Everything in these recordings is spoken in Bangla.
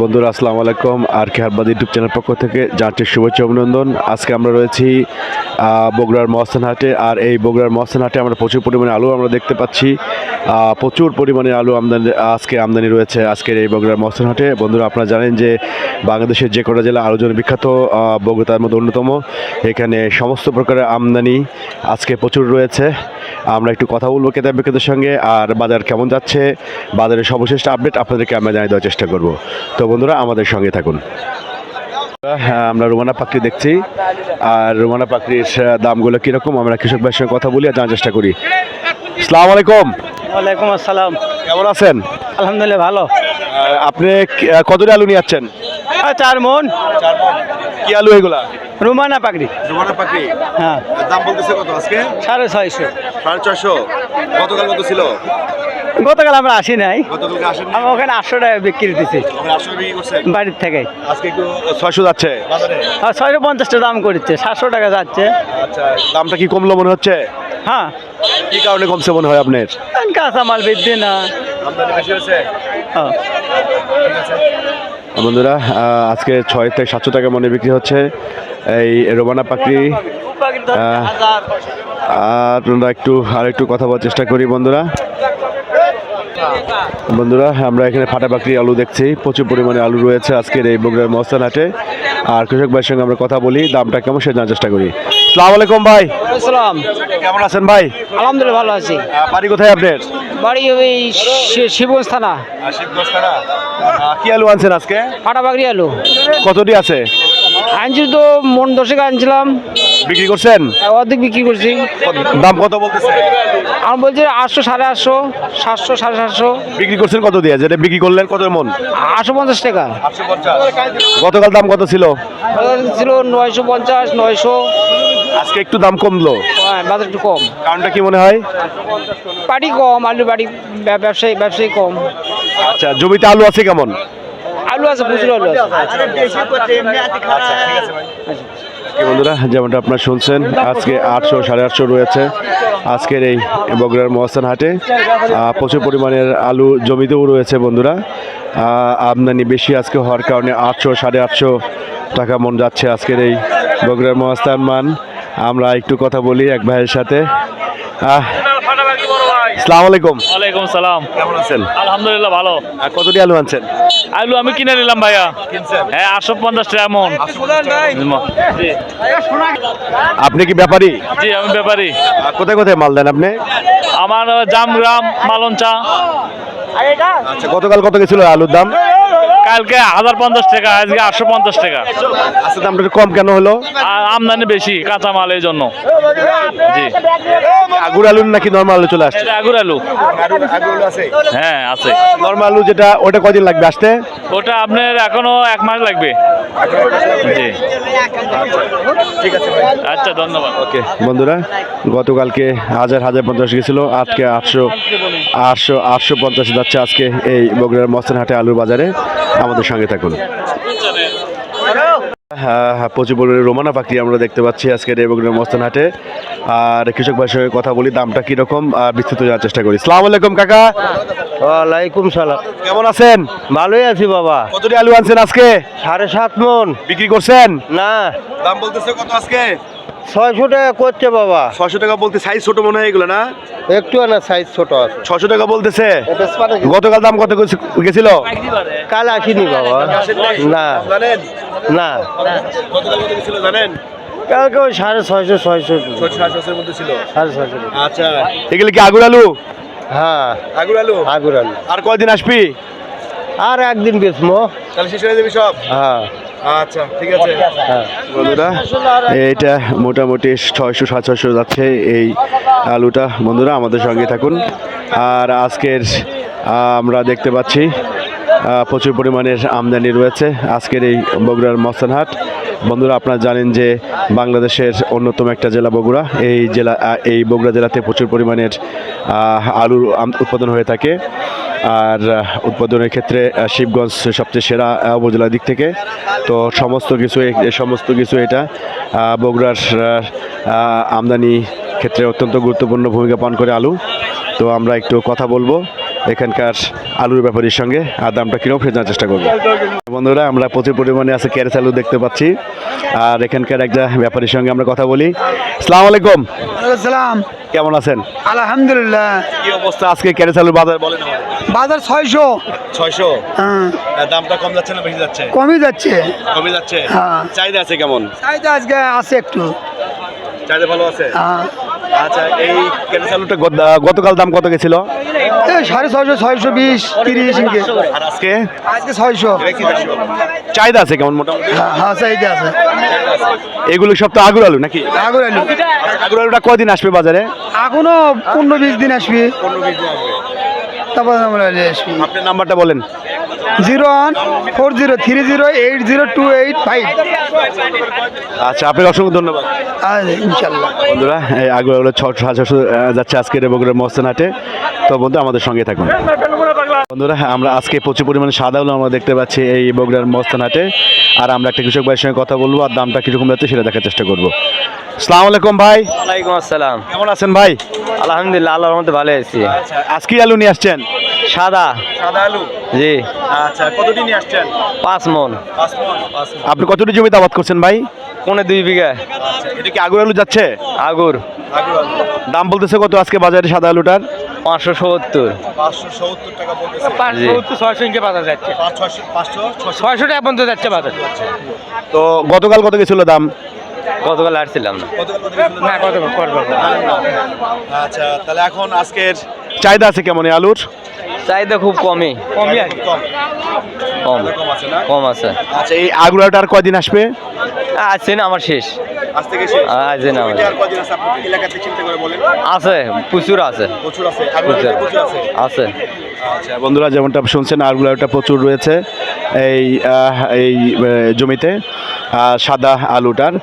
বন্ধুরা আসসালামু আলাইকুম। আর কে হারবাদ ইউটিউব চ্যানেল পক্ষ থেকে যাত্রী শুভেচ্ছা অভিনন্দন। আজকে আমরা রয়েছি বগুড়ার মহস্থান হাটে। আর এই বগুড়ার মহস্থান হাটে আমরা প্রচুর পরিমাণে আলু আমরা দেখতে পাচ্ছি। প্রচুর পরিমাণে আলু আমদানি আজকে আমদানি রয়েছে আজকের এই বগুড়ার মহস্থান হাটে। বন্ধুরা আপনারা জানেন যে বাংলাদেশের যে কটা জেলা আলুর জন্য বিখ্যাত আহ, বগুড়া মধ্যে অন্যতম। এখানে সমস্ত প্রকারের আমদানি আজকে প্রচুর রয়েছে। আমরা একটু কথা বলব ক্রেতা বিক্রেতার সঙ্গে আর বাজার কেমন যাচ্ছে বাজারের সর্বশেষ আপডেট আপনাদেরকে আমরা জানিয়ে দেওয়ার চেষ্টা করব। তো বন্ধুরা আমাদের সঙ্গে থাকুন। হ্যাঁ আমরা রোমানা পাখরি দেখছি আর রোমানা পাখরির আহ, দামগুলো কীরকম আমরা কৃষক ভাইয়ের সঙ্গে কথা বলি আর জানার চেষ্টা করি। সালাম আলাইকুম। ওয়ালাইকুম আসসালাম। কেমন আছেন? আলহামদুলিল্লাহ ভালো। আপনি কতটা আলু নিয়ে যাচ্ছেন আর চার মন। কি আলু এগুলা? রুমানা পাকড়ি রোমানা পাখরি হ্যাঁ। দাম বলতেছে কত আজকে? সাড়ে ছয়শো। সাড়ে ছয়শো। গতকাল কত ছিল? গতকাল আমরা আসি নাই। ওখানে আটশো টাকা বিক্রি দিছি। করছেন? বাড়ির থেকে। আজকে ছয়শো যাচ্ছে। ছয়শো পঞ্চাশটা দাম করছে সাতশো টাকা যাচ্ছে। আচ্ছা দামটা কি কমলো মনে হচ্ছে? হ্যাঁ। কি কারণে কমছে মনে হয় আপনার? কাঁচা মাল বৃদ্ধি না। আমদানি বেশি হয়েছে? হ্যাঁ। বন্ধুরা আজকে ছয় থেকে সাতশো টাকা মনে বিক্রি হচ্ছে। এই রোমানা পাখরি আপনারা একটু আর একটু কথা বলার চেষ্টা করি বন্ধুরা। বন্ধুরা আমরা এখানে ফাটা পাখরি আলু দেখছি। প্রচুর পরিমাণে আলু রয়েছে আজকের এই বগুড়ার মস্তান হাটে। আর কৃষক ভাইয়ের সঙ্গে আমরা কথা বলি দামটা কেমন সে জানার চেষ্টা করি। সালাম আলাইকুম ভাই। আসসালাম কেমন আছেন ভাই? আলহামদুলিল্লাহ ভালো আছি। বাড়ি কোথায় আপনার? বাড়ি ওই শিবগঞ্জ থানা। কি আলু আনছেন আজকে? আলু। কতটি আছে? আনছি তো মন দশেক আনছিলাম। বিক্রি করছেন? অর্ধেক বিক্রি করছি। দাম কত বলতেছে? আমি বলছি আটশো সাড়ে আটশো সাতশো সাড়ে সাতশো। বিক্রি করছেন কত দিয়ে? যেটা বিক্রি করলেন কত মন? আটশো পঞ্চাশ টাকা। গতকাল দাম কত ছিল? ছিল নয়শো পঞ্চাশ নয়শো। আজকে একটু দাম কমলো। হ্যাঁ বাজার একটু কম। কারণটা কি মনে হয়? বাড়ি কম আলু বাড়ি ব্যব- ব্যবসায়ী ব্যবসায়ী কম। আচ্ছা জমিতে আলু আছে কেমন? আলু আছে প্রচুর আলু আছে। কি বন্ধুরা যেমনটা আপনারা শুনছেন আজকে আটশো সাড়ে আটশো রয়েছে। আজকের এই বগুড়ার মহাস্থান হাটে প্রচুর পরিমাণের আলু জমিতেও রয়েছে বন্ধুরা। আমদানি বেশি আজকে হওয়ার কারণে আটশো সাড়ে আটশো টাকা মন যাচ্ছে আজকের এই বগুড়ার মহাস্থান মান। আমরা একটু কথা বলি এক ভাইয়ের সাথে। আহ, আসসালামু আলাইকুম। ওয়ালাইকুম সালাম কেমন আছেন? আলহামদুলিল্লাহ ভালো। আর কতটি আলু আনছেন? আলু আমি কিনে নিলাম ভাইয়া। হ্যাঁ আটশো পঞ্চাশ টাকা মন আপনি কি ব্যাপারী? জি আমি ব্যাপারী। কোথায় কোথায় মাল দেন আপনি? আমার জামগ্রাম মালঞ্চা। আচ্ছা গতকাল কত গেছিল আলুর দাম? কালকে হাজার পঞ্চাশ টাকা আজকে আটশো পঞ্চাশ টাকা। আজকে দামটা একটু কম কেন হলো? আমদানি বেশি কাঁচা মাল এই জন্য। জি। আগুর আলু নাকি নর্মাল আলু চলে আসছে? এটা আগুর আলু। হ্যাঁ আছে। নর্মাল আলু যেটা ওটা কদিন লাগবে আসতে? ওটা আপনার এখনও এক মাস লাগবে। জি। আচ্ছা ধন্যবাদ। ওকে বন্ধুরা গতকালকে হাজার হাজার পঞ্চাশ গেছিল আজকে আটশো আটশো আটশো পঞ্চাশ যাচ্ছে আজকে এই বগুড়ার মস্তান হাটে আলুর বাজারে। আমাদের সঙ্গে থাকুন। হ্যাঁ হ্যাঁ প্রচুর পরিমাণে রোমানা পাখি আমরা দেখতে পাচ্ছি আজকের এই বগুড়ার মস্তান হাটে আর কৃষক ভাইয়ের সঙ্গে কথা বলি দামটা কীরকম? আর বিস্তৃত জানার চেষ্টা করি। সালাম আলাইকুম কাকা। ওয়ালাইকুম সালাম। কেমন আছেন? ভালোই আছি বাবা। কতটি আলু আনছেন আজকে? সাড়ে সাত মন। বিক্রি করছেন? না। দাম বলতেছে কত আজকে? ছয়শো টাকা করছে বাবা। ছশো টাকা বলতে সাইজ ছোট মনে হয় এগুলো না? একটু না সাইজ ছোট আছে। ছশো টাকা বলতেছে? গতকাল দাম কত গেছে- গেছিল? কাল আসিনি বাবা। না। না। জানেন? কালকে ওই সাড়ে ছয়শো ছয়শো। মধ্যে ছিল? সাড়ে ছয়শো। আচ্ছা। এগুলো কি আগুর আলু? হ্যাঁ। আগুর আলু? আগুর আলু। আর কয়দিন আসবি? আর একদিন বেচমো তাহলে শেষ হয়ে যাবি সব? হ্যাঁ। আচ্ছা ঠিক আছে। হ্যাঁ। বন্ধুরা এইটা মোটামুটি ছয়শো সাত ছয়শো যাচ্ছে এই আলুটা। বন্ধুরা আমাদের সঙ্গে থাকুন। আর আজকের আমরা দেখতে পাচ্ছি প্রচুর পরিমাণের আমদানি রয়েছে আজকের এই বগুড়ার মস্তানহাট। বন্ধুরা, আপনারা জানেন যে বাংলাদেশের অন্যতম একটা জেলা বগুড়া। এই জেলা এই বগুড়া জেলাতে প্রচুর পরিমাণের আলুর উৎপাদন হয়ে থাকে। আর উৎপাদনের ক্ষেত্রে শিবগঞ্জ সবচেয়ে সেরা উপজেলার দিক থেকে। তো সমস্ত কিছু সমস্ত কিছু এটা বগুড়ার আমদানি ক্ষেত্রে অত্যন্ত গুরুত্বপূর্ণ ভূমিকা পালন করে আলু। তো আমরা একটু কথা বলব। এখানকার আলুর ব্যাপারীর সঙ্গে আর দামটা কীরকম জানার চেষ্টা করব। বন্ধুরা আমরা প্রচুর পরিমাণে আছে ক্যারেস আলু দেখতে পাচ্ছি। আর এখানকার একটা ব্যাপারীর সঙ্গে আমরা কথা বলি। সালাম আলাইকুম। সালাম। কেমন আছেন? আলহামদুলিল্লাহ। কি অবস্থা? আজকে ক্যারেস আলুর বাজার বলেন বাজার ছয়শো। ছয়শো? হ্যাঁ। দামটা কম যাচ্ছে না বেশি যাচ্ছে? কমই যাচ্ছে। কমে যাচ্ছে? হ্যাঁ। চাহিদা আছে কেমন? চাহিদা আজকে আছে একটু। চাহিদা ভালো আছে? হ্যাঁ। আচ্ছা এই আলুটা গত- গতকাল দাম কত গেছিল? সাড়ে ছয়শো ছয়শো বিশ তিরিশ আজকে? আজকে ছয়শো। চাহিদা আছে কেমন মোটামুটি? হ্যাঁ হ্যাঁ চাহিদা আছে। এগুলো সব তো আগুর আলু নাকি? আগুন আলু আগুর আলুটা কদিন আসবে বাজারে? এখনও পনেরো বিশ দিন আসবি। তারপর আমরা আসবি। আপনার নাম্বারটা বলেন। Zero one four zero three zero eight zero two eight five. আচ্ছা আপনাকে অসংখ্য ধন্যবাদ। ইনশাল্লাহ। বন্ধুরা এই ছশো সাতশো যাচ্ছে আজকের বগুড়ার মস্তানহাটে। তো বন্ধু আমাদের সঙ্গে থাকুন। বন্ধুরা আমরা আজকে প্রচুর পরিমাণে সাদা আলু আমরা দেখতে পাচ্ছি এই বগুড়ার মস্তান হাটে আর আমরা একটা কৃষক ভাইয়ের সঙ্গে কথা বলব আর দামটা কীরকম যাচ্ছে সেটা দেখার চেষ্টা করব। সালাম আলাইকুম ভাই। ওয়ালাইকুম আসসালাম। কেমন আছেন ভাই? আলহামদুলিল্লাহ আল্লাহর মধ্যে ভালো আছি। আজকে আলু নিয়ে আসছেন? সাদা। সাদা আলু? জি। আচ্ছা কতদিন আসছেন? পাঁচ মন। পাঁচ মন আপনি কতটি জমিতে আবাদ করছেন ভাই? পৌনে দুই বিঘা। এটা কি আগুর আলু যাচ্ছে? আগুর। দাম বলতেছে কত আজকে বাজারে সাদা আলুটার? পাঁচশো সত্তর। ছয়শো টাকা পর্যন্ত যাচ্ছে। বাজার। তো গতকাল কত গেছিল দাম? গতকাল আসছিলাম না। না আচ্ছা তাহলে এখন আজকের চাহিদা আছে কেমন এই আলুর? চাহিদা খুব কমই। কমই কম। কম আছে আচ্ছা এই আগুর আলুটা আর কয়দিন আসবে? আছে না আমার শেষ। আজ থেকে শেষ? আছে না আমার আছে? প্রচুর আছে। প্রচুর আছে। আচ্ছা বন্ধুরা যেমনটা শুনছেন আলুটা প্রচুর রয়েছে এই এই জমিতে আর সাদা আলুটার।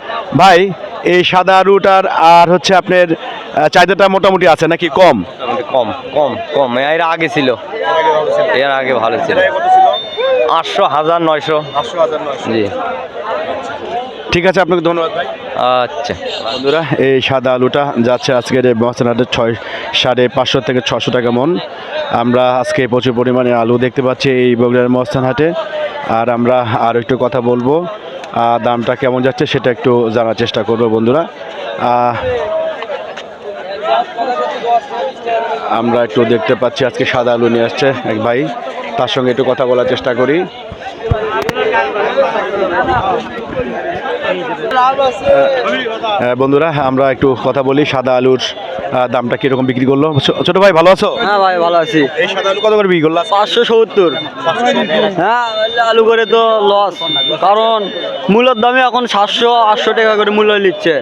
ভাই এই সাদা আলুটার আর হচ্ছে আপনার চাহিদাটা মোটামুটি আছে নাকি কম? কম কম কম। এর আগে ছিল। এর আগে ভালো ছিল। আটশো হাজার নয়শো। জি। ঠিক আছে আপনাকে ধন্যবাদ ভাই। আচ্ছা। বন্ধুরা এই সাদা আলুটা যাচ্ছে আজকের এই মহাসেনাটের ছয় সাড়ে পাঁচশো থেকে ছশো টাকা মন। আমরা আজকে প্রচুর পরিমাণে আলু দেখতে পাচ্ছি এই বগুড়ার মহাস্থান হাটে। আর আমরা আর একটু কথা বলব। দামটা কেমন যাচ্ছে সেটা একটু জানার চেষ্টা করব বন্ধুরা। আমরা একটু দেখতে পাচ্ছি আজকে সাদা আলু নিয়ে আসছে এক ভাই। তার সঙ্গে একটু কথা বলার চেষ্টা করি। বন্ধুরা আমরা একটু কথা বলি সাদা আলুর দামটা কীরকম বিক্রি করল? ছোট ভাই ভালো আছো? হ্যাঁ ভাই ভালো আছি। এই সাদা আলু কত করে বিক্রি করল? পাঁচশো সত্তর। হ্যাঁ আলু করে তো লস কারণ মূলের দামে এখন সাতশো আটশো টাকা করে মূল্য নিচ্ছে।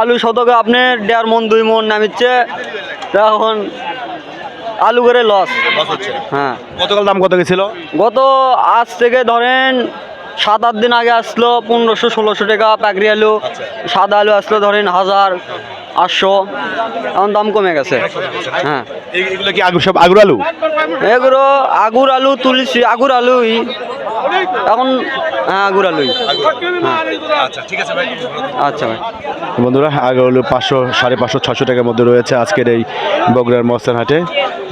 আলু শতকে আপনি দেড় মন দুই মন নামিচ্ছে। তা এখন আলু করে লস হ্যাঁ। গতকাল দাম কত গেছিল? গত আজ থেকে ধরেন সাত আট দিন আগে আসলো পনেরোশো ষোলোশো টাকা পাকড়ি আলু। সাদা আলু আসলো ধরেন হাজার আটশো। এখন দাম কমে গেছে। হ্যাঁ। এগুলো কি আগুর সব আগুর আলু? এগুলো আগুর আলু তুলসি আগুর আলুই। হ্যাঁ। আচ্ছা ঠিক আছে বন্ধুরা, আগে হলো পাঁচশো, সাড়ে পাঁচশো ছশো টাকার মধ্যে রয়েছে আজকের এই বগুড়ার মস্তান হাটে।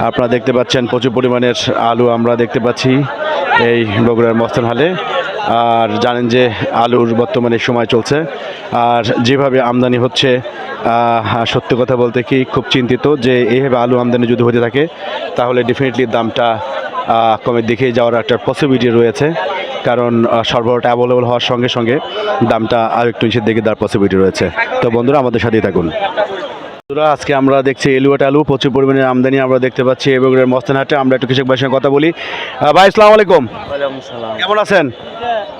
আপনারা দেখতে পাচ্ছেন প্রচুর পরিমাণের আলু আমরা দেখতে পাচ্ছি এই বগুড়ার মস্তান হাটে। আর জানেন যে আলুর বর্তমানে সময় চলছে। আর যেভাবে আমদানি হচ্ছে সত্যি কথা বলতে কি, খুব চিন্তিত যে এইভাবে আলু আমদানি যদি হতে থাকে, তাহলে ডেফিনেটলি দামটা কমের দিকে যাওয়ার একটা পসিবিলিটি রয়েছে। কারণ সরবরাহটা অ্যাভেলেবল হওয়ার সঙ্গে সঙ্গে দামটা আর একটু নিচের দিকে দেওয়ার পসিবিলিটি রয়েছে। তো বন্ধুরা আমাদের সাথেই থাকুন। বন্ধুরা আজকে আমরা দেখছি এলুয়াট আলু প্রচুর পরিমাণে আমদানি আমরা দেখতে পাচ্ছি এবং মস্তানহাটে আমরা একটু কৃষক ভাইয়ের সঙ্গে কথা বলি। ভাই আসসালামু আলাইকুম। কেমন আছেন?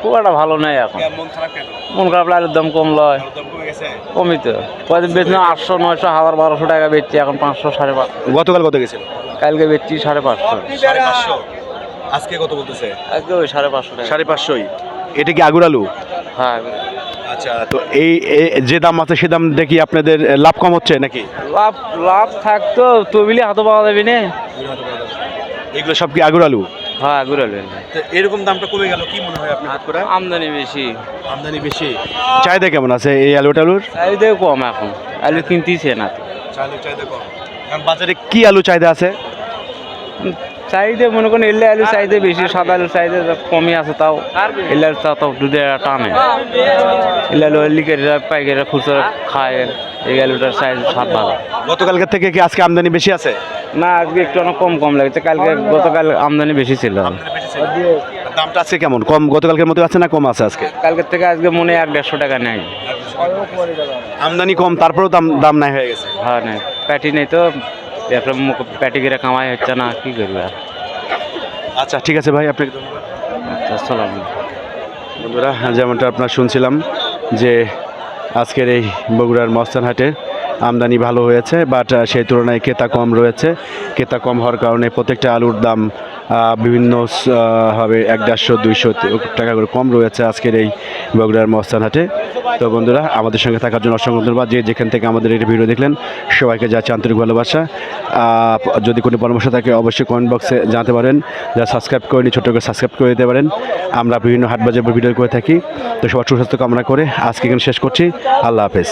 খুব একটা ভালো নাই এখন। মন খারাপ আলুর দাম কম লয়। কমই তো। কদিন বেচলাম আটশো নয়শো হাজার বারোশো টাকা বেচছি এখন পাঁচশো সাড়ে পাঁচ। গতকাল কত গেছিল? কালকে বেচছি সাড়ে পাঁচশো। আজকে কত বলতেছে? আজকে ওই সাড়ে পাঁচশো টাকা। সাড়ে পাঁচশোই। এটা কি আগুর আলু হ্যাঁ আচ্ছা তো এই এ- যে দাম আছে সে দাম দেখি আপনাদের লাভ কম হচ্ছে নাকি? লাভ লাভ থাকতো তবিলে হাতে পাওয়া যাবে না। এগুলো সব কি আগুর আলু হ্যাঁ ঘুরালেন। এরকম দামটা কমে গেল কি মনে হয় আপনার হাত করে আমদানি বেশি। আমদানি বেশি। চাহিদা কেমন আছে এই আলু টালুর? চাহিদাও কম এখন আলু কিনতেছে না তো। চাহিদা চাহিদা কম। বাজারে কি আলু চাহিদা আছে? চাহিদা মনে করেন এলে আলু চাহিদা বেশি সাদা আলুর চাহিদা কমই আছে তাও এলে আলু তাও দুধে টানে। এলে আলু লিকেরা পাইকারিরা খুচরা খায় এই আলুটার সাইজ স্বাদ ভালো গতকালকের থেকে কি আজকে আমদানি বেশি আছে? না আজকে একটু অনেক কম কম লাগছে কালকে গতকাল আমদানি বেশি ছিল। দামটা আজকে কেমন? কম গতকালকের মতো আছে না কম আছে আজকে? কালকের থেকে আজকে মনে হয় এক দেড়শো টাকা নেই। আমদানি কম তারপরেও দাম দাম নাই হয়ে গেছে। হ্যাঁ নেই। প্যাটি নেই তো একটা মুখ প্যাটি করে কামাই হচ্ছে না কি করবে আর? আচ্ছা ঠিক আছে ভাই আপনাকে ধন্যবাদ। আচ্ছা সালাম বন্ধুরা যেমনটা আপনার শুনছিলাম যে আজকের এই বগুড়ার মস্তান হাটে আমদানি ভালো হয়েছে বাট সেই তুলনায় ক্রেতা কম রয়েছে। ক্রেতা কম হওয়ার কারণে প্রত্যেকটা আলুর দাম বিভিন্ন হবে এক দেড়শো, দুইশো টাকা করে কম রয়েছে আজকের এই বগুড়ার মস্তান হাটে। তো বন্ধুরা, আমাদের সঙ্গে থাকার জন্য অসংখ্য ধন্যবাদ যে যেখান থেকে আমাদের এই ভিডিও দেখলেন। সবাইকে যাচ্ছে আন্তরিক ভালোবাসা। যদি কোনো পরামর্শ থাকে, অবশ্যই কমেন্ট বক্সে জানাতে পারেন। যারা সাবস্ক্রাইব করেনি, ছোটো করে সাবস্ক্রাইব করে দিতে পারেন। আমরা বিভিন্ন হাট বাজার ভিডিও করে থাকি। তো সবার সুস্বাস্থ্য কামনা করে আজকে এখানে শেষ করছি। আল্লাহ হাফেজ।